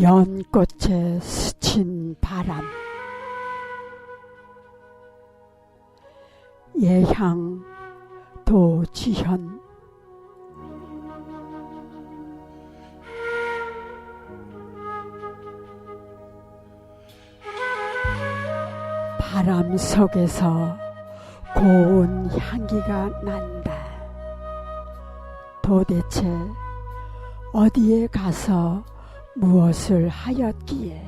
연꽃에 스친 바람 예향 도지현 바람 속에서 고운 향기가 난다. 도대체 어디에 가서 무엇을 하였기에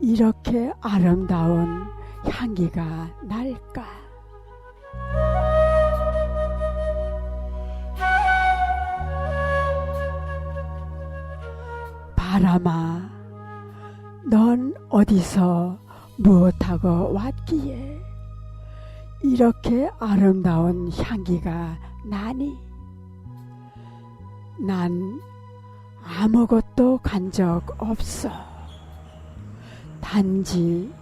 이렇게 아름다운 향기가 날까? 바람아, 넌 어디서 무엇하고 왔기에 이렇게 아름다운 향기가 나니? 난 아무것도 간 적 없어. 단지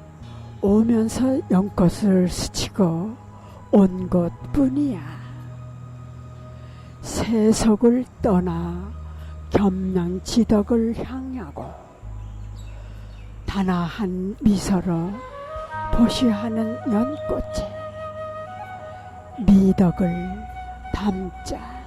오면서 연꽃을 스치고 온 것 뿐이야. 세속을 떠나 겸양 지덕을 향하고 단아한 미소로 보시하는 연꽃에 미덕을 담자.